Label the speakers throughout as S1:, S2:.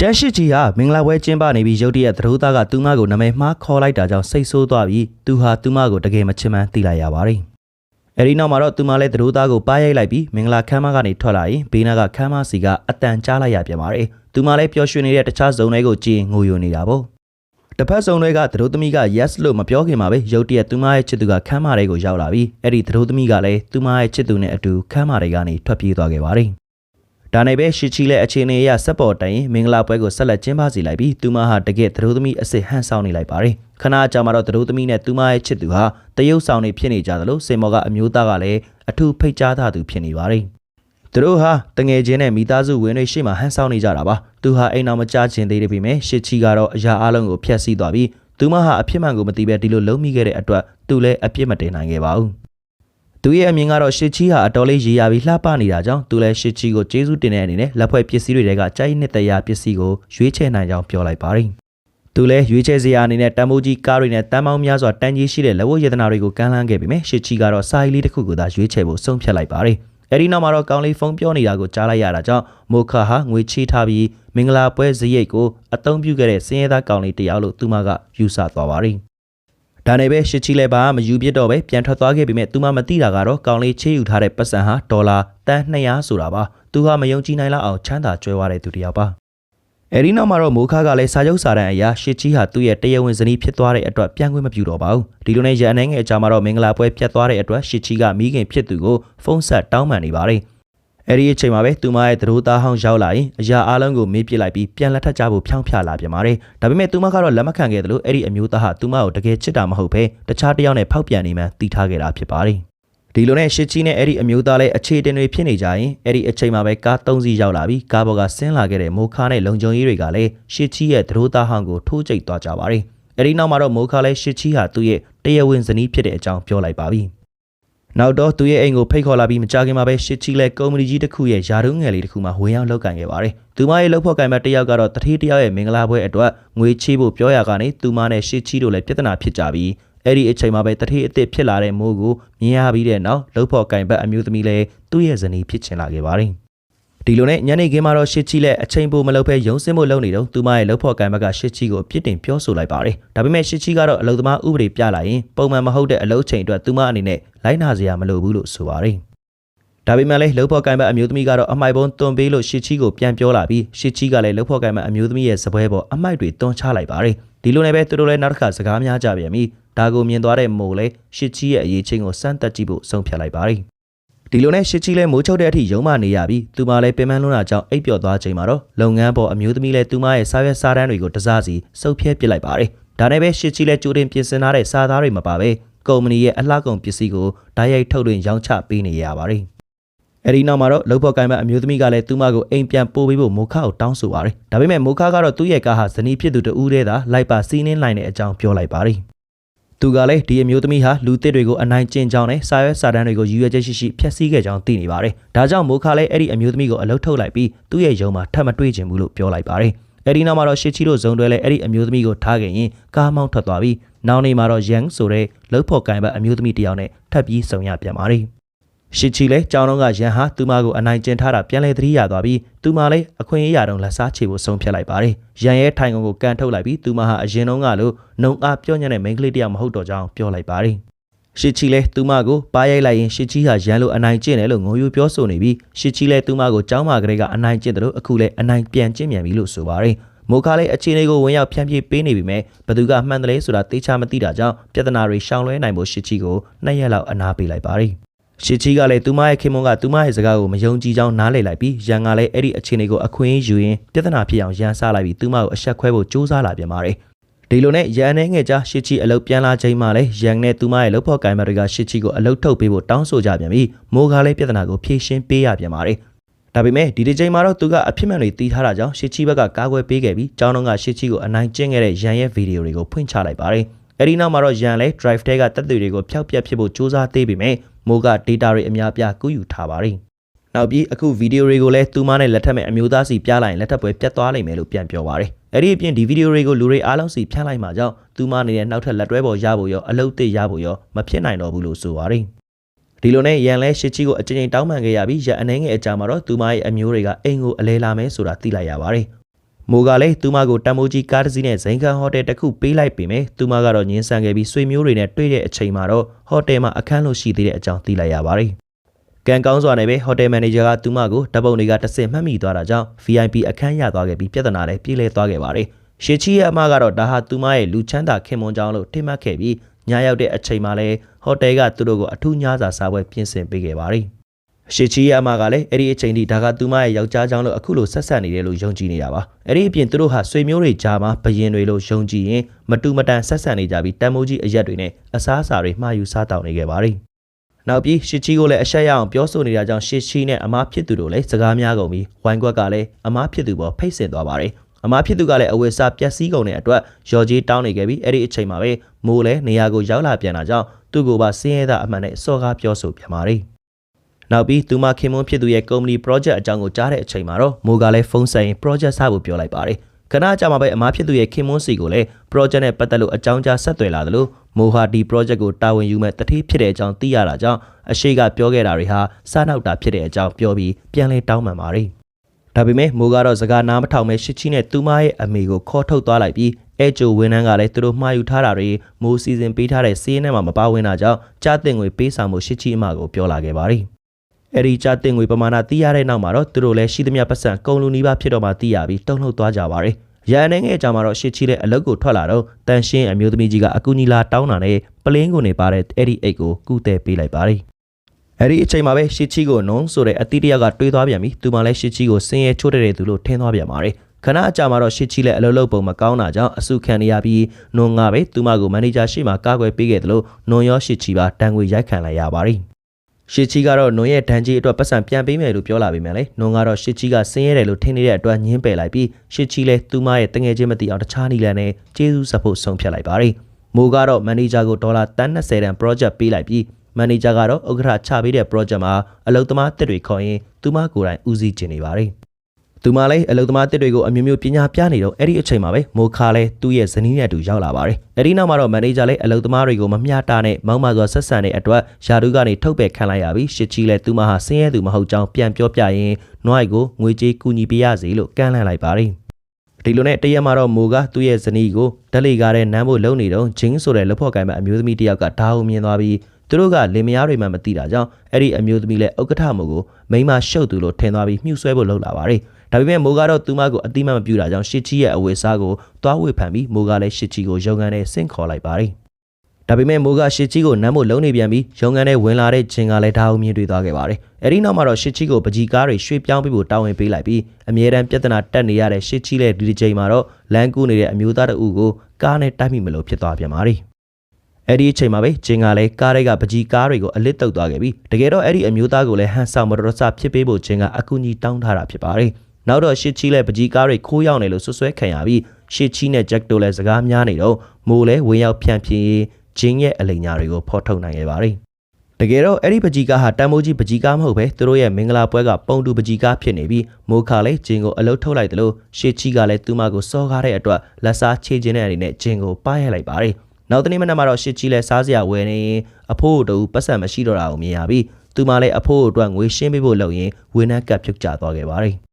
S1: ကျန်းရှိကြီးဟာမင်္ဂလာပွဲကျင်းပနေပြီးရုတ်တရက်သတို့သားကသူမကိုနာမည်မှားခေါ်လိုက်တာကြောင့်စိတ်ဆိုးသွားပြီးသူဟာသူမကိုတကယ်မချစ်မှန်းသိလိုက်ရပါတယ်။အဲဒီနောက်မှာတော့သူမလည်းသတို့သားကိုပါရိုက်လိုက်ပြီးမင်္ဂလာခမ်းမကနေထွက်လာရင်ဘေးနားကခမ်းမစီကအတန်ကြားလိုက်ရပြန်ပါတယ်။သူမလည်းပျော်ရွှင်နေတဲ့တခြားဇုံတွေကိုကြည့်ရင်ငိုယိုနေတာပေါ့။တစ်ဖက်ဇုံတွေကသတို့သမီးက yes လို့မပြောခင်မှာပဲရုတ်တရက်သူမရဲ့ချစ်သူကခမ်းမတွေကိုရောက်လာပြီးအဲ့ဒီသတို့သမီးကလည်းသူမရဲ့ချစ်သူနဲ့အတူခမ်းမတွေကနေထွက်ပြေးသွားခဲ့ပါတယ်။ ဒါနဲ့ပဲရှီချီလက်အခြေအနေအရစက်ပေါ်တိုင်ရင်မင်္ဂလာပွဲကိုဆက်လက်ကျင်းပစီလိုက်ပြီးသူမဟာတကယ်သတို့သမီးအစ်စ်ဟန်ဆောင်နေလိုက်ပါတယ်ခဏအကြာမှာတော့သတို့သမီးနဲ့သူမရဲ့ချစ်သူဟာတရုတ်ဆောင်နေဖြစ်နေကြသလိုစင်မော်ကအမျိုးသားကလည်းအထူးဖိတ်ကြားထားသူဖြစ်နေပါတယ်သူတို့ဟာတငယ်ချင်းနဲ့မိသားစုဝင်တွေရှေ့မှာဟန်ဆောင်နေကြတာပါသူဟာအိမ်အောင်မကြခြင်းသေးတယ်ပြီမဲ့ရှစ်ချီကတော့အရာအလုံးကိုဖျက်ဆီးသွားပြီးသူမဟာအဖြစ်မှန်ကိုမသိပဲဒီလိုလုံးမိခဲ့တဲ့အတွက်သူလည်းအပြစ်မတင်နိုင်ခဲ့ပါဘူး သူရဲ့အမြင်ကတော့ရှစ်ချီဟာအတော်လေးရေရာပြီးလှပနေတာကြောင့်သူလည်းရှစ်ချီကိုကျေးဇူးတင်တဲ့အနေနဲ့လက်ဖွဲ့ပစ္စည်းတွေကကြိုက်နှစ်တရားပစ္စည်းကိုရွေးချယ်နိုင်ကြောင်းပြောလိုက်ပါတယ်သူလည်းရွေးချယ်စရာအနေနဲ့တန်မိုးကြီးကားတွေနဲ့တန်ပေါင်းများစွာတန်ကြီးရှိတဲ့လက်ဝတ်ရတနာတွေကိုကမ်းလှမ်းခဲ့ပြီးမြရှစ်ချီကတော့စာရီလေးတစ်ခုကိုသာရွေးချယ်ဖို့ဆုံးဖြတ်လိုက်ပါတယ်။အဲဒီနောက်မှာတော့ကောင်းလေးဖုန်းပြောနေတာကိုကြားလိုက်ရတာကြောင့်မိုခါဟာငွေချေးထားပြီးမင်္ဂလာပွဲဇရိတ်ကိုအသုံးပြုခဲ့တဲ့စင်းရဲသားကောင်းလေးတယောက်လို့သူမကယူဆသွားပါတယ်။ ဒါနဲ့ပဲရှစ်ချီလဲပါမယူပြစ်တော့ပဲပြန်ထွက်သွားခဲ့ပြီးမြသူမမသိတာကတော့ကောင်းလေးချေးယူထားတဲ့ပတ်စံဟာဒေါ်လာတန်200ဆိုတာပါ။သူဟာမယုံကြည်နိုင်လောက်အောင်ချမ်းသာကြွယ်ဝတဲ့သူတစ်ယောက်ပါ။အဲဒီနောက်မှာတော့မိုခါကလည်းစာချုပ်စာတမ်းအရာရှစ်ချီဟာသူ့ရဲ့တရားဝင်ဇနီးဖြစ်သွားတဲ့အတွက်ပြန်ခွင့်မပြုတော့ပါဘူးဒီလိုနဲ့ရန်အနေငယ်အကြာမှာတော့မင်္ဂလာပွဲပြတ်သွားတဲ့အတွက်ရှစ်ချီကမိခင်ဖြစ်သူကိုဖုန်းဆက်တောင်းပန်နေပါတယ် အဲ့ဒီအချိန်မှာပဲသူမရဲ့သတို့သားဟောင်းရောက်လာရင်အရာအလုံးကိုမေးပစ်လိုက်ပြီးပြန်လက်ထပ်ကြဖို့ဖြောင်းဖြလာပြန်ပါတယ်။ဒါပေမဲ့သူမကတော့လက်မခံခဲ့တယ်လို့အဲ့ဒီအမျိုးသားဟာသူမကိုတကယ်ချစ်တာမဟုတ်ဘဲတခြားတစ်ယောက်နဲ့ဖောက်ပြန်နေမှတီးထားခဲ့တာဖြစ်ပါတယ်။ဒီလိုနဲ့ရှစ်ချီနဲ့အဲ့ဒီအမျိုးသားလည်းအခြေတင်တွေဖြစ်နေကြရင်အဲ့ဒီအချိန်မှာပဲကား၃စီးရောက်လာပြီးကားပေါ်ကဆင်းလာခဲ့တဲ့မိုခါနဲ့လုံခြုံရေးတွေကလည်းရှစ်ချီရဲ့သရိုးသားဟောင်းကိုထိုးကျိတ်သွားကြပါတယ်။အဲ့ဒီနောက်မှာတော့မိုခါလည်းရှစ်ချီဟာသူ့ရဲ့တရားဝင်ဇနီးဖြစ်တဲ့အကြောင်းပြောလိုက်ပါပြီ။ နောက်တော့သူ့ရဲ့အိမ်ကိုဖိတ်ခေါ်လာပြီးမကြခင်မှာပဲရှစ်ချီလဲကုမ္ပဏီကြီးတစ်ခုရဲ့ယာတုံးငယ်လေးတစ်ခုမှာဝင်ရောက်လုပ်ကင်ခဲ့ပါတယ်။သူမရဲ့လုပ်ဖို့ကံမဲ့တယောက်ကတော့တတိတယောက်ရဲ့မင်္ဂလာပွဲအတွက်ငွေချေးဖို့ပြောရကနေသူမနဲ့ရှစ်ချီတို့လည်းပြဿနာဖြစ်ကြပြီးအဲ့ဒီအချိန်မှာပဲတတိအစ်စ်ဖြစ်လာတဲ့မိုးကိုမြင်ရပြီးတဲ့နောက်လှုပ်ဖို့ကင်ဘတ်အမျိုးသမီးလည်းသူ့ရဲ့ဇနီးဖြစ်ချင်လာခဲ့ပါတယ် ဒီလိုနဲ့ညနေခင်းမှာတော့ရှစ်ချီလက်အချိန်ပိုမလုပ်ဘဲရုံစင်းဖို့လုပ်နေတော့သူမရဲ့လှုပ်ဖို့ကံဘက်ကရှစ်ချီကိုပြစ်တင်ပြောဆိုလိုက်ပါတယ်ဒါပေမဲ့ရှစ်ချီကတော့အလုသမားဥပဒေပြလာရင်ပုံမှန်မဟုတ်တဲ့အလုပ်ချိန်အတွက်သူမအနေနဲ့လိုက်နာစရာမလိုဘူးလို့ဆိုပါတယ်ဒါပေမဲ့လည်းလှုပ်ဖို့ကံဘက်အမျိုးသမီးကတော့အမိုက်ပုံးတွန်ပေးလို့ရှစ်ချီကိုပြန်ပြောလာပြီးရှစ်ချီကလည်းလှုပ်ဖို့ကံဘက်အမျိုးသမီးရဲ့စပွဲပေါ်အမိုက်တွေတွန်းချလိုက်ပါတယ်ဒီလိုနဲ့ပဲသူတို့လည်းနောက်တစ်ခါစကားများကြပြန်ပြီးဒါကိုမြင်သွားတဲ့မိုးလည်းရှစ်ချီရဲ့အရေးချင်းကိုစမ်းသက်ကြည့်ဖို့ဆုံးဖြတ်လိုက်ပါတယ် ဒီလိုနဲ့ရှစ်ချီလည်းမိုးချုပ်တဲ့အထိရုံမနေရပြီးသူမလည်းပင်ပန်းလွန်းတာကြောင့်အိပ်ပျော်သွားချိန်မှာတော့လုပ်ငန်းပေါ်အမျိုးသမီးလည်းသူမရဲ့စားရွက်စားတမ်းတွေကိုတစားစီစုပ်ဖြဲပစ်လိုက်ပါတယ်ဒါနဲ့ပဲရှစ်ချီလည်းကြိုတင်ပြင်ဆင်ထားတဲ့စားသားတွေမပါပဲကုမ္ပဏီရဲ့အလှကုန်ပစ္စည်းကိုဓာတ်ရိုက်ထုတ်လွှင့်ရောင်းချပေးနေရပါတယ်အဲဒီနောက်မှာတော့လုံဖို့ကိုင်မအမျိုးသမီးကလည်းသူမကိုအိမ်ပြန်ပို့ပေးဖို့မိုခါကိုတောင်းဆိုပါတယ်။ဒါပေမဲ့မိုခါကတော့သူ့ရဲ့ကားဟာဇနီးဖြစ်သူတူဦးတည်းသာလိုက်ပါစီးနှင်းလိုက်တဲ့အကြောင်းပြောလိုက်ပါတယ်။ သူကလည်းဒီအမျိုးသမီးဟာလူသစ်တွေကိုအနိုင်ကျင့်ကြောင်းနဲ့စာရွက်စာတမ်းတွေကိုရည်ရွယ်ချက်ရှိရှိဖျက်ဆီးခဲ့ကြောင်းသိနေပါတယ်။ဒါကြောင့်မိုခါလည်းအဲ့ဒီအမျိုးသမီးကိုအလုတ်ထုတ်လိုက်ပြီးသူ့ရဲ့ရုံမှာထပ်မတွေ့ချင်ဘူးလို့ပြောလိုက်ပါတယ်။အဲဒီနောက်မှာတော့ရှစ်ချီတို့ဇုံတွဲလည်းအဲ့ဒီအမျိုးသမီးကိုထားခဲ့ရင်ကားမောင်းထွက်သွားပြီးနောက်နေ့မှာတော့ယန်ဆိုတဲ့လှုပ်ဖို့ကင်ဘတ်အမျိုးသမီးတစ်ယောက်နဲ့ထပ်ပြီးဆုံရပြန်ပါတယ်။ ရှစ်ချီလဲကြောင်းတော့ကရန်ဟာသူမကိုအနိုင်ကျင့်ထားတာပြန်လဲသတိရသွားပြီးသူမလည်းအခွင့်အရေးရတော့လက်စားချေဖို့ဆုံးဖြတ်လိုက်ပါတယ်။ရန်ရဲ့ထိုင်ကုန်ကိုကန်ထုတ်လိုက်ပြီးသူမဟာအရင်တုန်းကလိုနှုံအားပြောညံ့တဲ့မိန်းကလေးတယောက်မဟုတ်တော့ကြောင်းပြောလိုက်ပါတယ်။ရှစ်ချီလဲသူမကိုပါရိုက်လိုက်ရင်ရှစ်ချီဟာရန်လိုအနိုင်ကျင့်တယ်လို့ငိုယိုပြောဆိုနေပြီးရှစ်ချီလဲသူမကိုကြောင်းမာကလေးကအနိုင်ကျင့်တယ်လို့အခုလဲအနိုင်ပြန်ကျင့်မြန်ပြီလို့ဆိုပါတယ်။မိုခါလေးအခြေအနေကိုဝင်ရောက်ဖြန့်ပြေးပေးနေပြီမဲ့ဘသူကမှန်တယ်လဲဆိုတာသိချမသိတာကြောင့်ပြဿနာတွေရှောင်လွှဲနိုင်ဖို့ရှစ်ချီကိုနှစ်ရက်လောက်အနာပေးလိုက်ပါတယ်။ ရှစ်ချီကလည်းသူမရဲ့ခင်မွန်းကသူမရဲ့စကားကိုမယုံကြည်ကြောင်းနားလည်လိုက်ပြီးရန်ကလည်းအဲ့ဒီအခြေအနေကိုအခွင့်အရေးယူရင်းပြဿနာဖြစ်အောင်ရန်ဆလိုက်ပြီးသူမကိုအဆက်ခွဲဖို့ကြိုးစားလာပြန်ပါတယ်ဒီလိုနဲ့ရန်နဲ့ငယ်ကြားရှစ်ချီအလုတ်ပြန်လာချိန်မှလည်းရန်နဲ့သူမရဲ့လှုပ်ဖို့ကိုင်မတွေကရှစ်ချီကိုအလုတ်ထုတ်ပေးဖို့တောင်းဆိုကြပြန်ပြီးမိုးကားလည်းပြဿနာကိုဖြေရှင်းပေးရပြန်ပါတယ်ဒါပေမဲ့ဒီဒီချိန်မှာတော့သူကအဖြစ်မှန်တွေတီးထားတာကြောင့်ရှစ်ချီဘက်ကကာကွယ်ပေးခဲ့ပြီးကျောင်းတော်ကရှစ်ချီကိုအနိုင်ကျင့်ခဲ့တဲ့ရန်ရဲ့ဗီဒီယိုတွေကိုဖွင့်ချလိုက်ပါတယ် အဲဒီနောက်မှာတော့ရန်လည်း drive ထဲကတက်တွေတွေကိုဖျောက်ပြက်ဖြစ်ဖို့စူးစမ်းသေးပေမဲ့မိုးက data တွေအများပြားကူးယူထားပါတယ်။နောက်ပြီးအခုဗီဒီယိုတွေကိုလည်းသူမနဲ့လက်ထပ်မဲ့အမျိုးသားစီပြလိုက်ရင်လက်ထပ်ပွဲပြတ်သွားလိမ့်မယ်လို့ပြန်ပြောပါတယ်။အဲ့ဒီအပြင်ဒီဗီဒီယိုတွေကိုလူတွေအားလုံးစီဖြန့်လိုက်မှကြောင့်သူမနေတဲ့နောက်ထပ်လက်တွဲပေါ်ရဖို့ရောအလုပ်သစ်ရဖို့ရောမဖြစ်နိုင်တော့ဘူးလို့ဆိုပါတယ်။ဒီလိုနဲ့ရန်လဲရှစ်ချီကိုအချိန်ချင်းတောင်းပန်ခဲ့ရပြီးရန်အနေငယ်အကြမှာတော့သူမရဲ့အမျိုးတွေကအိမ်ကိုအလဲလာမယ်ဆိုတာသိလိုက်ရပါတယ်။ မိုးကလည်းသူမကိုတမ်မိုးကြီးကားတစ်စီးနဲ့ဇိန်ခံဟိုတယ်တစ်ခုပေးလိုက်ပေမဲ့သူမကတော့ငင်းဆန်ခဲ့ပြီးဆွေမျိုးတွေနဲ့တွေ့တဲ့အချိန်မှာတော့ဟိုတယ်မှာအခန်းလို့ရှိသေးတဲ့အကြောင်းသိလိုက်ရပါတယ်။ကံကောင်းစွာနဲ့ပဲဟိုတယ်မန်နေဂျာကသူမကိုဓာတ်ပုံတွေကတစ်ဆင့်မှတ်မိသွားတာကြောင့် VIP အခန်းရသွားခဲ့ပြီးပြဿနာလည်းပြေလည်သွားခဲ့ပါတယ်။ရှေချီရဲ့အမကတော့ဒါဟာသူမရဲ့လူချမ်းသာခင်မွန်ကြောင်းလို့ထိမှတ်ခဲ့ပြီးညရောက်တဲ့အချိန်မှာလည်းဟိုတယ်ကသူတို့ကိုအထူးညစာစားပွဲပြင်ဆင်ပေးခဲ့ပါတယ်။ ရှေချီရဲ့အမကလည်းအဲ့ဒီအချိန်ထိဒါကသူမရဲ့ယောက်ျားကြောင့်လို့အခုလိုဆက်ဆက်နေတယ်လို့ယုံကြည်နေတာပါ။အဲ့ဒီအပြင်သူတို့ဟာဆွေမျိုးတွေကြားမှာဘယင်တွေလို့ယုံကြည်ရင်မတူမတန်ဆက်ဆက်နေကြပြီးတန်မိုးကြီးအရက်တွေနဲ့အစားအစာတွေမှားယူစားတောင်းနေခဲ့ပါတယ်။နောက်ပြီးရှစ်ချီကိုလည်းအဆက်ရအောင်ပြောဆိုနေတာကြောင့်ရှစ်ချီနဲ့အမားဖြစ်သူတို့လည်းစကားများကုန်ပြီးဝိုင်းကွက်ကလည်းအမားဖြစ်သူပေါ်ဖိတ်ဆင်သွားပါတယ်။အမားဖြစ်သူကလည်းအဝယ်စားပျက်စီးကုန်တဲ့အတွက်ရော်ကြီးတောင်းနေခဲ့ပြီးအဲ့ဒီအချိန်မှာပဲမိုးလည်းနေရာကိုရောက်လာပြန်တာကြောင့်သူ့ကိုပါစင်းရဲတာအမှန်နဲ့စော်ကားပြောဆိုပြန်ပါတယ်။ နောက်ပြီးသူမခင်မွန်းဖြစ်သူရဲ့ကုမ္ပဏီ project အကြောင်းကိုကြားတဲ့အချိန်မှာတော့မိုးကလည်းဖုန်းဆက်ရင် project စဖို့ပြောလိုက်ပါတယ်။ခဏကြာမှပဲအမားဖြစ်သူရဲ့ခင်မွန်းစီကိုလည်း project နဲ့ပတ်သက်လို့အကြောင်းကြားဆက်သွယ်လာတယ်လို့မိုဟာဒီ project ကိုတာဝန်ယူမဲ့တတိဖြစ်တဲ့အကြောင်းသိရတာကြောင့်အရှိကပြောခဲ့တာတွေဟာစားနောက်တာဖြစ်တဲ့အကြောင်းပြောပြီးပြန်လဲတောင်းပန်ပါတယ်။ဒါပေမဲ့မိုးကတော့စကားနားမထောင်မဲ့ရှစ်ချီနဲ့သူမရဲ့အမေကိုခေါ်ထုတ်သွားလိုက်ပြီးအဲဂျိုဝင်းနှန်းကလည်းသူတို့မှားယူထားတာတွေမိုးစီစဉ်ပေးထားတဲ့စီးရဲနဲ့မှမပါဝင်တာကြောင့်ကြားတင်ငွေပေးဆောင်မှုရှစ်ချီအမကိုပြောလာခဲ့ပါတယ်။ အဲဒီကြားတင်ငွေပမာဏသိရတဲ့နောက်မှာတော့သူတို့လည်းရှိသမျှပတ်စံကုန်လူနီးပါးဖြစ်တော့မှသိရပြီးတုံ့လှုပ်သွားကြပါတယ်။ရန်နေငယ်အကြောင်းမှာတော့ရှစ်ချီတဲ့အလုတ်ကိုထွက်လာတော့တန်ရှင်းအမျိုးသမီးကြီးကအကူညီလာတောင်းတာနဲ့ပလင်းကိုနေပါတဲ့အဲ့ဒီအိတ်ကိုကူးတဲ့ပေးလိုက်ပါတယ်။အဲ့ဒီအချိန်မှာပဲရှစ်ချီကိုနုံဆိုတဲ့အတီးတယောက်ကတွေးသွားပြန်ပြီးသူမှလည်းရှစ်ချီကိုစင်းရဲချိုးတဲ့သူလို့ထင်သွားပြန်ပါတယ်။ခဏအကြာမှာတော့ရှစ်ချီလည်းအလုပ်လုပ်ပုံမကောင်းတာကြောင့်အဆုခံနေရပြီးနုံငါပဲသူမကိုမန်နေဂျာရှေ့မှာကာကွယ်ပေးခဲ့တယ်လို့နုံရောရှစ်ချီပါတန်ငွေရိုက်ခံလိုက်ရပါတယ်။ ရှစ်ချီကတော့နုံရဲ့ဒဏ်ကြီးအတွက်ပတ်စံပြန်ပေးမယ်လို့ပြောလာပေမဲ့လေနုံကတော့ရှစ်ချီကဆင်းရဲတယ်လို့ထင်နေတဲ့အတွက်ညင်းပယ်လိုက်ပြီးရှစ်ချီလည်းသူမရဲ့တငယ်ချင်းမသိအောင်တခြားနီလန်နဲ့ကျေးဇူးဆက်ဖို့ဆုံးဖြတ်လိုက်ပါတယ်။မိုးကတော့မန်နေဂျာကိုဒေါ်လာ30တန် project ပေးလိုက်ပြီးမန်နေဂျာကတော့ဥက္ကဋ္ဌချပေးတဲ့ project မှာအလုပ်သမားတစ်တွေခေါ်ရင်သူမကိုယ်တိုင်ဦးစီးကျင်နေပါတယ်။ သူမလည်းအလုသမားတစ်တွေကိုအမျိုးမျိုးပညာပြနေတော့အဲ့ဒီအချိန်မှာပဲမိုခါလည်းသူ့ရဲ့ဇနီးနဲ့အတူရောက်လာပါတယ်။အဲ့ဒီနောက်မှာတော့မန်နေဂျာလည်းအလုသမားတွေကိုမမျှတာနဲ့မောင်းမစွာဆက်ဆံတဲ့အတွက်ယာဒူကနေထုတ်ပယ်ခံလိုက်ရပြီးရှစ်ချီလည်းသူမဟာဆင်းရဲသူမဟုတ်ကြောင်းပြန်ပြောပြရင်နွိုက်ကိုငွေကြေးကူညီပေးရစီလို့ကမ်းလှမ်းလိုက်ပါတယ်။ဒီလိုနဲ့တရက်မှာတော့မိုကသူ့ရဲ့ဇနီးကိုဓလေကားတဲ့နမ်းဖို့လုံနေတော့ဂျင်းဆိုတဲ့လက်ဖော့ကိုင်မဲ့အမျိုးသမီးတစ်ယောက်ကဓာတ်အောင်မြင်သွားပြီးသူတို့ကလင်မယားတွေမှမသိတာကြောင့်အဲ့ဒီအမျိုးသမီးလည်းဥက္ကဋ္ဌမို့ကိုမိန်းမရှုပ်သူလို့ထင်သွားပြီးမြှူဆွဲဖို့လှုပ်လာပါတယ်။ ဒါပေမဲ့မိုးကတော့သူမကိုအတိမမပြူတာကြောင့်ရှစ်ချီရဲ့အဝယ်စားကိုသွားဝေဖန်ပြီးမိုးကလည်းရှစ်ချီကိုရုံငန်းနဲ့ဆင့်ခေါ်လိုက်ပါတယ်။ဒါပေမဲ့မိုးကရှစ်ချီကိုနမ်းဖို့လုံးနေပြန်ပြီးရုံငန်းနဲ့ဝင်လာတဲ့ဂျင်ကလည်းဒါအောင်မြင်တွေ့သွားခဲ့ပါတယ်။အဲဒီနောက်မှာတော့ရှစ်ချီကိုပကြီးကားတွေရွှေ့ပြောင်းပြီးဖို့တာဝန်ပေးလိုက်ပြီးအမြဲတမ်းပြဿနာတက်နေရတဲ့ရှစ်ချီရဲ့ဒီဒီချိန်မှာတော့လန်ကူးနေတဲ့အမျိုးသားတအုပ်ကိုကားနဲ့တိုက်မိမလို့ဖြစ်သွားပြန်ပါတယ်။အဲ့ဒီအချိန်မှာပဲဂျင်ကလည်းကားတွေကပကြီးကားတွေကိုအလစ်တုပ်သွားခဲ့ပြီးတကယ်တော့အဲ့ဒီအမျိုးသားကိုလည်းဟန်ဆောင်မတော်ဆဖြစ်ပေးဖို့ဂျင်ကအကူအညီတောင်းထားတာဖြစ်ပါတယ်။ နောက်တော့ရှစ်ချီလဲပကြီးကားတွေခိုးရောက်နေလို့ဆွဆွဲခံရပြီးရှစ်ချီနဲ့ဂျက်တို့လည်းစကားများနေတော့မိုးလဲဝင်ရောက်ဖြန့်ဖြင်းဂျင်းရဲ့အလိညာတွေကိုဖော်ထုတ်နိုင်ခဲ့ပါတယ်တကယ်တော့အဲ့ဒီပကြီးကားဟာတန်မိုးကြီးပကြီးကားမဟုတ်ပဲသူတို့ရဲ့မင်္ဂလာပွဲကပုံတူပကြီးကားဖြစ်နေပြီးမိုးခါလည်းဂျင်းကိုအလုတ်ထုတ်လိုက်တယ်လို့ရှေ့ချီကလည်းသူမကိုစောကားတဲ့အတွက်လက်စားချေခြင်းတဲ့အနေနဲ့ဂျင်းကိုပါရိုက်လိုက်ပါတယ်နောက်တနေ့မနက်မှာတော့ရှစ်ချီလည်းစားစရာဝယ်နေရင်အဖိုးတို့ပတ်စံမရှိတော့တာကိုမြင်ရပြီးသူမလည်းအဖိုးအတွက်ငွေရှင်းပေးဖို့လုပ်ရင်ဝင်းနှက်ကပ်ပြုတ်ကျသွားခဲ့ပါတယ်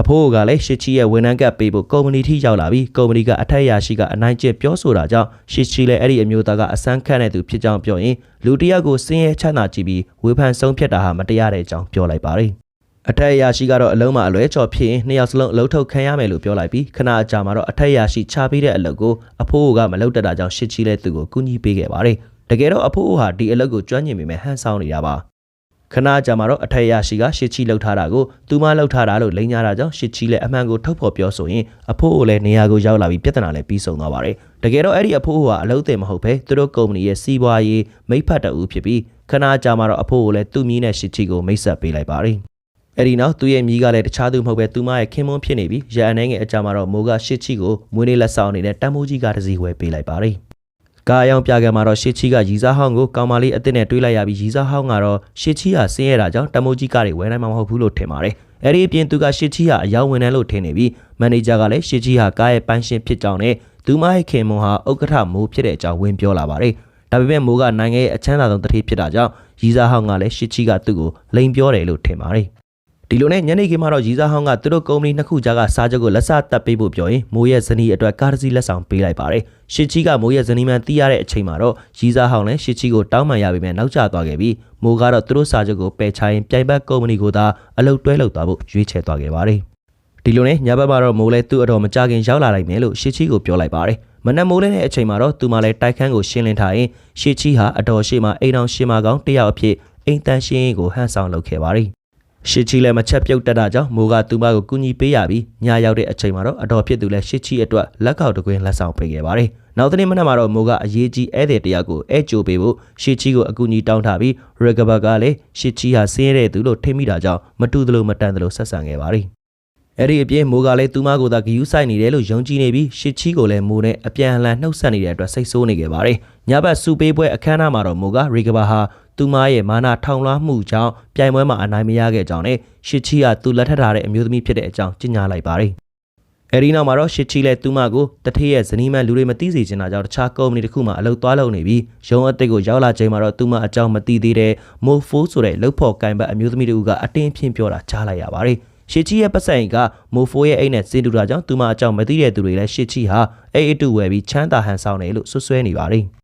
S1: အဖိုးကလည်းရှစ်ချီရဲ့ဝန်ထမ်းကပ်ပေးဖို့ကုမ္ပဏီထိရောက်လာပြီးကုမ္ပဏီကအထက်အရာရှိကအနိုင်ကျင့်ပြောဆိုတာကြောင့်ရှစ်ချီလည်းအဲ့ဒီအမျိုးသားကအစမ်းခန့်တဲ့သူဖြစ်ကြောင်းပြောရင်လူတစ်ယောက်ကိုစင်းရဲချမ်းသာကြည့်ပြီးဝေဖန်ဆုံးဖြတ်တာဟာမတရားတဲ့အကြောင်းပြောလိုက်ပါတယ်အထက်အရာရှိကတော့အလုံးမအလွဲချော်ဖြစ်ရင်နှစ်ယောက်စလုံးအလုံးထုတ်ခံရမယ်လို့ပြောလိုက်ပြီးခဏအကြာမှာတော့အထက်အရာရှိချပေးတဲ့အလုပ်ကိုအဖိုးကမလုပ်တတ်တာကြောင့်ရှစ်ချီလည်းသူ့ကိုကူညီပေးခဲ့ပါတယ်တကယ်တော့အဖိုးဟာဒီအလုပ်ကိုကျွမ်းကျင်ပေမဲ့ဟန်ဆောင်နေတာပါ ခဏကြာမှာတော့အထက်ရရှိကရှစ်ချီလောက်ထားတာကိုသူမလောက်ထားတာလို့လိန်ညာတာကြောင့်ရှစ်ချီလည်းအမှန်ကိုထုတ်ဖော်ပြောဆိုရင်အဖိုးကိုလည်းနေရာကိုရောက်လာပြီးပြဿနာလည်းပြီးဆုံးသွားပါတယ်တကယ်တော့အဲ့ဒီအဖိုးကအလုံးသိမဟုတ်ပဲသူတို့ကုမ္ပဏီရဲ့စီးပွားရေးမိဖတ်တူဖြစ်ပြီးခဏကြာမှာတော့အဖိုးကိုလည်းသူ့မြီးနဲ့ရှစ်ချီကိုမိတ်ဆက်ပေးလိုက်ပါတယ်အဲ့ဒီနောက်သူ့ရဲ့မြီးကလည်းတခြားသူမဟုတ်ပဲသူမရဲ့ခင်မွန်းဖြစ်နေပြီးရန်အနေငယ်အကြမှာတော့မိုးကရှစ်ချီကိုမွေးနေ့လက်ဆောင်အနေနဲ့တန်မိုးကြီးကတစည်းဝယ်ပေးလိုက်ပါတယ် ကားအယောင်ပြကံမှာတော့ရှေ့ချီကရီစားဟောင်းကိုကောင်မလေးအစ်စ်နဲ့တွေးလိုက်ရပြီးရီစားဟောင်းကတော့ရှေ့ချီကဆင်းရဲတာကြောင့်တမိုးကြီးကားတွေဝယ်နိုင်မှာမဟုတ်ဘူးလို့ထင်ပါတယ်။အဲဒီအပြင်သူကရှေ့ချီကအယောင်ဝင်တယ်လို့ထင်နေပြီးမန်နေဂျာကလည်းရှေ့ချီဟာကားရဲ့ပိုင်ရှင်ဖြစ်ကြောင်းနဲ့သူမရဲ့ခင်မွန်ဟာဥက္ကဋ္ဌမိုးဖြစ်တဲ့အကြောင်းဝင်ပြောလာပါတယ်။ဒါပေမဲ့မိုးကနိုင်ငံရဲ့အချမ်းသာဆုံးတတိဖြစ်တာကြောင့်ရီစားဟောင်းကလည်းရှေ့ချီကသူ့ကိုလိန်ပြောတယ်လို့ထင်ပါတယ်။ ဒီလိုနဲ့ညနေခင်းမှာတော့ရီစာဟောင်းကသူတို့ကုမ္ပဏီနှစ်ခုကြားကစားချုပ်ကိုလက်စတပ်ပေးဖို့ပြောရင်မိုးရဲ့ဇနီးအတွက်ကားတစ်စီးလက်ဆောင်ပေးလိုက်ပါတယ်။ရှစ်ချီကမိုးရဲ့ဇနီးမှန်တီးရတဲ့အချိန်မှာတော့ရီစာဟောင်းလည်းရှစ်ချီကိုတောင်းပန်ရပေမဲ့နောက်ကျသွားခဲ့ပြီးမိုးကတော့သူတို့စားချုပ်ကိုပယ်ချရင်ပြိုင်ဘက်ကုမ္ပဏီကိုသာအလုပ်တွဲလုပ်သွားဖို့ရွေးချယ်သွားခဲ့ပါတယ်။ဒီလိုနဲ့ညဘက်မှာတော့မိုးလည်းသူ့အတော်မကြခင်ရောက်လာနိုင်မယ်လို့ရှစ်ချီကိုပြောလိုက်ပါတယ်။မနက်မိုးလင်းတဲ့အချိန်မှာတော့သူမှလည်းတိုက်ခန်းကိုရှင်းလင်းထားရင်ရှစ်ချီဟာအတော်ရှိမှအိမ်အောင်ရှင်းမကောင်တယောက်အဖြစ်အိမ်တန်ရှင်းရေးကိုဟန်ဆောင်လုပ်ခဲ့ပါတယ်။ ရှစ်ချီလည်းမချက်ပြုတ်တက်တာကြောင့်မိုးကသူမကိုကူညီပေးရပြီးညရောက်တဲ့အချိန်မှာတော့အတော်ဖြစ်သူလည်းရှစ်ချီအတွက်လက်ကောက်တကွင်းလက်ဆောင်ပေးခဲ့ပါတယ်။နောက်တစ်နေ့မနက်မှာတော့မိုးကအရေးကြီးဧည့်သည်တယောက်ကိုအဲကြိုပေးဖို့ရှစ်ချီကိုအကူအညီတောင်းထားပြီးရဂဘကလည်းရှစ်ချီဟာဆင်းရဲတဲ့သူလို့ထိမိတာကြောင့်မတူသလိုမတန်သလိုဆက်ဆံခဲ့ပါတယ်။အဲ့ဒီအပြင်မိုးကလည်းသူမကိုသာဂယူးဆိုင်နေတယ်လို့ယုံကြည်နေပြီးရှစ်ချီကိုလည်းမိုးနဲ့အပြန်အလှန်နှုတ်ဆက်နေတဲ့အတွက်စိတ်ဆိုးနေခဲ့ပါတယ်။ညဘက်စူပေးပွဲအခမ်းအနားမှာတော့မိုးကရီကဘာဟာ သူမရဲ့မာနာထောင်လွှားမှုကြောင့်ပြိုင်ပွဲမှာအနိုင်မရခဲ့ကြောင်းနဲ့ရှစ်ချီကသူလက်ထပ်ထားတဲ့အမျိုးသမီးဖြစ်တဲ့အကြောင်းကြေညာလိုက်ပါတယ်။အဲဒီနောက်မှာတော့ရှစ်ချီလည်းသူမကိုတထေးရဲ့ဇနီးမန်လူတွေမသိစေချင်တာကြောင့်တခြားကုမ္ပဏီတစ်ခုမှအလုပ်သွားလုပ်နေပြီးရုံးအသစ်ကိုရောက်လာချိန်မှာတော့သူမအကြောင်းမသိသေးတဲ့မိုဖိုးဆိုတဲ့လုပ်ဖို့ကင်ဘတ်အမျိုးသမီးတို့ကအတင်းဖြင့်ပြောတာကြားလိုက်ရပါတယ်။ရှစ်ချီရဲ့ပတ်စံကမိုဖိုးရဲ့အိတ်နဲ့စင်တူတာကြောင့်သူမအကြောင်းမသိတဲ့သူတွေလည်းရှစ်ချီဟာအိတ်အတူဝယ်ပြီးချမ်းသာဟန်ဆောင်တယ်လို့ဆွဆွဲနေပါတယ်။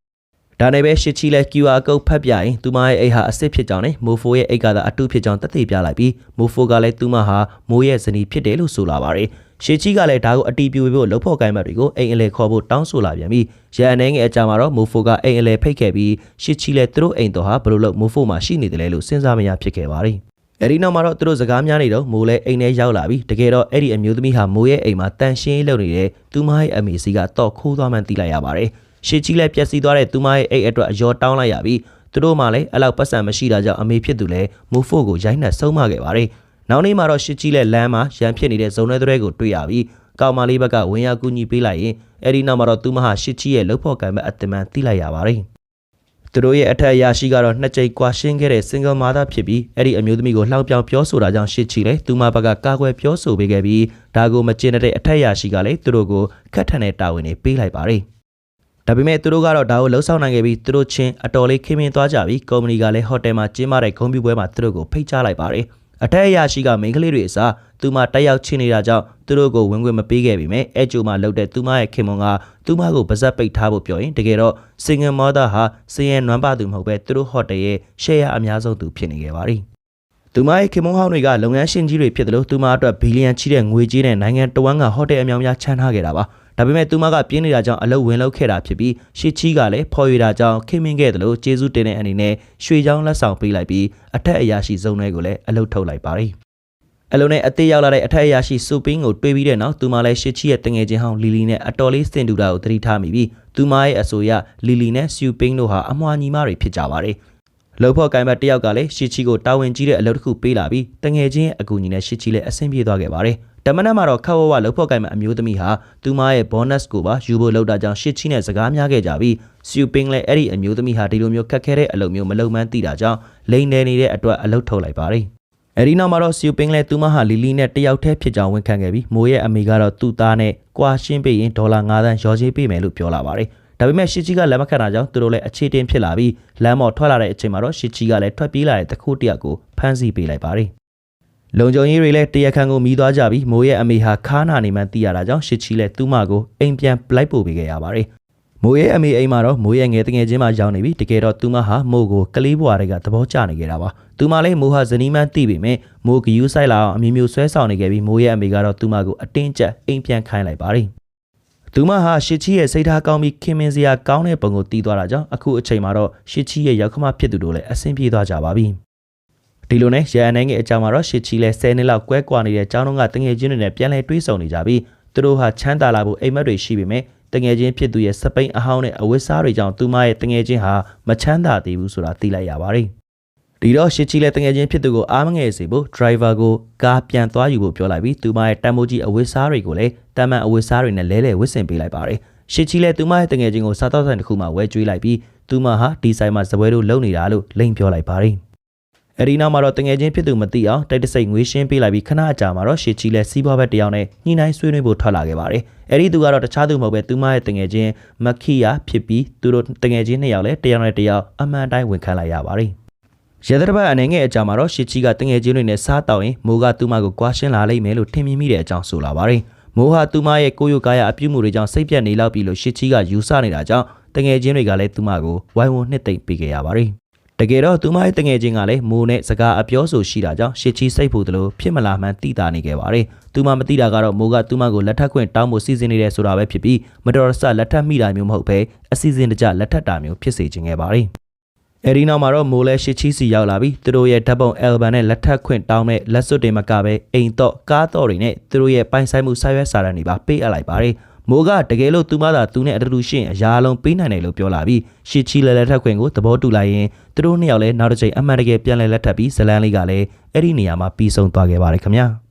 S1: ဒါနဲ့ပဲရှစ်ချီလဲ QR code ဖတ်ပြရင်သူမရဲ့အိတ်ဟာအစ်စ်ဖြစ်ကြောင်းနဲ့မိုဖိုရဲ့အိတ်ကသာအတူဖြစ်ကြောင်းသက်သေပြလိုက်ပြီးမိုဖိုကလည်းသူမဟာမိုးရဲ့ဇနီးဖြစ်တယ်လို့ဆိုလာပါတယ်။ရှစ်ချီကလည်းဒါကိုအတီးပြိုဖို့လှုပ်ဖို့ကိုင်းမတ်တွေကိုအိမ်အလဲခေါ်ဖို့တောင်းဆိုလာပြန်ပြီးရန်အနေငယ်အကြမှာတော့မိုဖိုကအိမ်အလဲဖိတ်ခဲ့ပြီးရှစ်ချီလည်းသူတို့အိမ်တော်ဟာဘယ်လိုလုပ်မိုဖိုမှာရှိနေတယ်လဲလို့စဉ်းစားမရဖြစ်ခဲ့ပါတယ်။အဲဒီနောက်မှာတော့သူတို့စကားများနေတော့မိုးလဲအိမ်ထဲရောက်လာပြီးတကယ်တော့အဲ့ဒီအမျိုးသမီးဟာမိုးရဲ့အိမ်မှာတန်ရှင်းရေးလုပ်နေတဲ့သူမရဲ့အမေစီကတော့ခိုးသွားမှန်းသိလိုက်ရပါတယ်။ ရှေ့ကြီးလည်းပျက်စီးသွားတဲ့သူမရဲ့အိတ်အတွက်အယောတောင်းလိုက်ရပြီးသူတို့မှလည်းအဲ့လောက်ပတ်စံမရှိတာကြောင့်အမေဖြစ်သူလည်းမိုးဖို့ကိုရိုင်းနှက်ဆုံးမခဲ့ပါတယ်။နောက်နေ့မှာတော့ရှစ်ကြီးလည်းလမ်းမှာရန်ဖြစ်နေတဲ့ဇုံထဲတွေကိုတွေ့ရပြီးကောင်မလေးဘက်ကဝင်ရောက်ကူညီပေးလိုက်ရင်အဲ့ဒီနောက်မှာတော့သူမဟာရှစ်ကြီးရဲ့လှုပ်ဖို့ကံမဲ့အတမန်သိလိုက်ရပါတယ်။သူတို့ရဲ့အထက်အရာရှိကတော့နှစ်ကြိမ်ကွာရှင်းခဲ့တဲ့ single mother ဖြစ်ပြီးအဲ့ဒီအမျိုးသမီးကိုလှောင်ပြောင်ပြောဆိုတာကြောင့်ရှစ်ချီလေသူမဘက်ကကာကွယ်ပြောဆိုပေးခဲ့ပြီးဒါကိုမကျင်တဲ့အထက်အရာရှိကလည်းသူတို့ကိုခက်ထန်တဲ့တာဝန်တွေပေးလိုက်ပါတယ်။ ဒါပေမဲ့သူတို့ကတော့ဒါကိုလှုပ်ဆောင်နိုင်ခဲ့ပြီးသူတို့ချင်းအတော်လေးခင်မင်သွားကြပြီးကုမ္ပဏီကလည်းဟိုတယ်မှာကျင်းပတဲ့ဂုဏ်ပြုပွဲမှာသူတို့ကိုဖိတ်ကြားလိုက်ပါတယ်။အထက်အရာရှိကမိန်းကလေးတွေအစားသူမတက်ရောက်ချင်းနေတာကြောင့်သူတို့ကိုဝင်ခွင့်မပေးခဲ့ပေမဲ့အဲကျိုမှာလှုပ်တဲ့သူမရဲ့ခင်မွန်ကသူမကိုပါဇက်ပိတ်ထားဖို့ပြောရင်တကယ်တော့ single mother ဟာစင်ရနွမ်းပါသူမဟုတ်ပဲသူတို့ဟိုတယ်ရဲ့ share အများဆုံးသူဖြစ်နေခဲ့ပါတယ်။သူမရဲ့ခင်မွန်ဟောင်းတွေကလုပ်ငန်းရှင်ကြီးတွေဖြစ်တယ်လို့သူမအတွက်ဘီလီယံချီတဲ့ငွေကြေးနဲ့နိုင်ငံတော်ဝန်ကဟိုတယ်အများများချမ်းထားခဲ့တာပါ။ ဒါပေမဲ့သူမကပြင်းနေတာကြောင့်အလုပ်ဝင်လုပ်ခဲ့တာဖြစ်ပြီးရှစ်ချီကလည်းဖော်ရတာကြောင့်ခင်မင်းခဲ့တယ်လို့ကျေးဇူးတင်တဲ့အနေနဲ့ရွှေချောင်းလက်ဆောင်ပေးလိုက်ပြီးအထက်အရာရှိစုံတွေကိုလည်းအလုပ်ထုတ်လိုက်ပါတယ်။အလုံးနဲ့အသေးရောက်လာတဲ့အထက်အရာရှိစူပင်းကိုတွေးပြီးတဲ့နောက်သူမလည်းရှစ်ချီရဲ့တငယ်ချင်းဟောင်းလီလီနဲ့အတော်လေးစင်တူတာကိုသတိထားမိပြီးသူမရဲ့အဆိုအရလီလီနဲ့စူပင်းတို့ဟာအမွှာညီမတွေဖြစ်ကြပါတယ်။လှုပ်ဖို့ကိုင်ဘတ်တယောက်ကလည်းရှစ်ချီကိုတာဝန်ကြီးတဲ့အလုပ်တစ်ခုပေးလာပြီးတငယ်ချင်းရဲ့အကူအညီနဲ့ရှစ်ချီလည်းအဆင်ပြေသွားခဲ့ပါတယ်။ တမနက်မှာတော့ခက်ဝဝလှုပ်ဖို့ကိုင်ဘတ်အမျိုးသမီးဟာသူမရဲ့ bonus ကိုပါယူဖို့လုပ်တာကြောင့်ရှစ်ချီနဲ့စကားများခဲ့ကြပြီးစူပင်းလည်းအဲ့ဒီအမျိုးသမီးဟာဒီလိုမျိုးခက်ခဲတဲ့အလုပ်မျိုးမလုပ်မှန်းသိတာကြောင့်လိန်နေနေတဲ့အတွက်အလုပ်ထုတ်လိုက်ပါတယ်။အဲဒီနောက်မှာတော့စီယိုပင်းလဲသူမဟာလီလီနဲ့တယောက်တည်းဖြစ်ကြောင်းဝန်ခံခဲ့ပြီးမိုးရဲ့အမေကတော့သူ့သားနဲ့ကွာရှင်းပေးရင်ဒေါ်လာ9သန်းရော်ချေးပေးမယ်လို့ပြောလာပါတယ်။ဒါပေမဲ့ရှစ်ချီကလက်မခံတာကြောင့်သူတို့လည်းအခြေတင်ဖြစ်လာပြီးလမ်းပေါ်ထွက်လာတဲ့အချိန်မှာတော့ရှစ်ချီကလည်းထွက်ပြေးလာတဲ့တခုတယောက်ကိုဖမ်းဆီးပေးလိုက်ပါတယ်။ လုံခြုံရေးတွေလည်းတရခန်ကိုမိသွားကြပြီးမိုးရဲ့အမေဟာခါနာနေမှသိရတာကြောင့်ရှစ်ချီလည်းသူ့မကိုအိမ်ပြန်လိုက်ပို့ပေးခဲ့ရပါတယ်။မိုးရဲ့အမေအိမ်မှာတော့မိုးရဲ့ငယ်တငယ်ချင်းမှရောက်နေပြီတကယ်တော့သူမဟာမိုးကိုကလေးဘွားတွေကသဘောကျနေကြတာပါသူမလည်းမိုးဟာဇနီးမန်းသိပေမဲ့မိုးဂယူးဆိုင်လာအောင်အမျိုးမျိုးဆွဲဆောင်နေခဲ့ပြီးမိုးရဲ့အမေကတော့သူမကိုအတင်းကျပ်အိမ်ပြန်ခိုင်းလိုက်ပါတယ်သူမဟာရှစ်ချီရဲ့စိတ်ထားကောင်းပြီးခင်မင်စရာကောင်းတဲ့ပုံကိုတီးသွားတာကြောင့်အခုအချိန်မှာတော့ရှစ်ချီရဲ့ရောက်ခမဖြစ်သူတို့လည်းအဆင်ပြေသွားကြပါပြီ ဒီလိုနဲ့ရန်အနေငယ်အကြောင်းမှာတော့ရှစ်ချီလဲ10နှစ်လောက်ကွဲကွာနေတဲ့ကျောင်းတော်ကတငယ်ချင်းတွေနဲ့ပြန်လဲတွေးဆုံနေကြပြီးသူတို့ဟာချမ်းသာလာဖို့အိမ်မက်တွေရှိပေမဲ့တငယ်ချင်းဖြစ်သူရဲ့စပိန်အဟောင်းနဲ့အဝတ်စားတွေကြောင့်သူမရဲ့တငယ်ချင်းဟာမချမ်းသာသေးဘူးဆိုတာသိလိုက်ရပါတယ်ဒီတော့ရှစ်ချီလဲတငယ်ချင်းဖြစ်သူကိုအားမငယ်စေဖို့ driver ကိုကားပြန်သွားယူဖို့ပြောလိုက်ပြီးသူမရဲ့တန်မိုးကြီးအဝတ်စားတွေကိုလည်းတမန်အဝတ်စားတွေနဲ့လဲလဲဝစ်ဆင်ပေးလိုက်ပါတယ်ရှစ်ချီလဲသူမရဲ့တငယ်ချင်းကိုစားတော့ဆိုင်တစ်ခုမှဝဲကျွေးလိုက်ပြီးသူမဟာဒီဆိုင်မှာဇပွဲတို့လုံနေတာလို့လိန်ပြောလိုက်ပါတယ် အဲ့ဒီနောက်မှာတော့တငယ်ချင်းဖြစ်သူမသိအောင်တိုက်တဆိတ်ငွေရှင်းပေးလိုက်ပြီးခဏအကြာမှာတော့ရှေချီလဲစီးပွားဘက်တယောက်နဲ့ညှိနှိုင်းဆွေးနွေးဖို့ထွက်လာခဲ့ပါတယ်။အဲ့ဒီသူကတော့တခြားသူမဟုတ်ပဲသူမရဲ့တငယ်ချင်းမခီယာဖြစ်ပြီးသူတို့တငယ်ချင်းနှစ်ယောက်လဲတယောက်နဲ့တယောက်အမှန်တိုင်းဝန်ခံလိုက်ရပါတယ်။ရသတပတ်အနေငယ်အကြမှာတော့ရှစ်ချီကတငယ်ချင်းတွေနဲ့စားတောက်ရင်မိုးကသူ့မကိုကွာရှင်းလာလိမ့်မယ်လို့ထင်မြင်မိတဲ့အကြောင်းဆိုလာပါတယ်။မိုးဟာသူ့မရဲ့ကိုယ်ရုပ်ကာယအပြုမှုတွေကြောင့်စိတ်ပြတ်နေလောက်ပြီလို့ရှစ်ချီကယူဆနေတာကြောင့်တငယ်ချင်းတွေကလည်းသူ့မကိုဝိုင်းဝန်းနှစ်သိမ့်ပေးခဲ့ရပါတယ်။ တကယ်တော့သူမရဲ့တငယ်ချင်းကလည်းမိုးနဲ့စကားအပြောဆိုရှိတာကြောင့်ရှစ်ချီစိတ်ဖို့သလိုဖြစ်မလာမှန်းသိတာနေခဲ့ပါတယ်။သူမမသိတာကတော့မိုးကသူမကိုလက်ထပ်ခွင့်တောင်းဖို့စီစဉ်နေတယ်ဆိုတာပဲဖြစ်ပြီးမတော်တဆလက်ထပ်မိတာမျိုးမဟုတ်ဘဲအစီအစဉ်တကျလက်ထပ်တာမျိုးဖြစ်စေခြင်းခဲ့ပါတယ်။အဲဒီနောက်မှာတော့မိုးလဲရှစ်ချီစီရောက်လာပြီးသူတို့ရဲ့ဓာတ်ပုံအယ်လ်ဘမ်နဲ့လက်ထပ်ခွင့်တောင်းမဲ့လက်စွပ်တွေမကပဲအိမ်တော့ကားတော့တွေနဲ့သူတို့ရဲ့ပိုင်ဆိုင်မှုစာရွက်စာတမ်းတွေပါပေးအပ်လိုက်ပါတယ် မိုးကတကယ်လို့သူမသာသူနဲ့အတူတူရှရင်အရာအလုံးပေးနိုင်တယ်လို့ပြောလာပြီးရှစ်ချီလဲလက်ထပ်ခွင့်ကိုသဘောတူလိုက်ရင်သူတို့နှစ်ယောက်လဲနောက်တစ်ချိန်အမှန်တကယ်ပြန်လဲလက်ထပ်ပြီးဇလန်းလေးကလည်းအဲ့ဒီနေရာမှာပြီးဆုံးသွားခဲ့ပါတယ်ခင်ဗျာ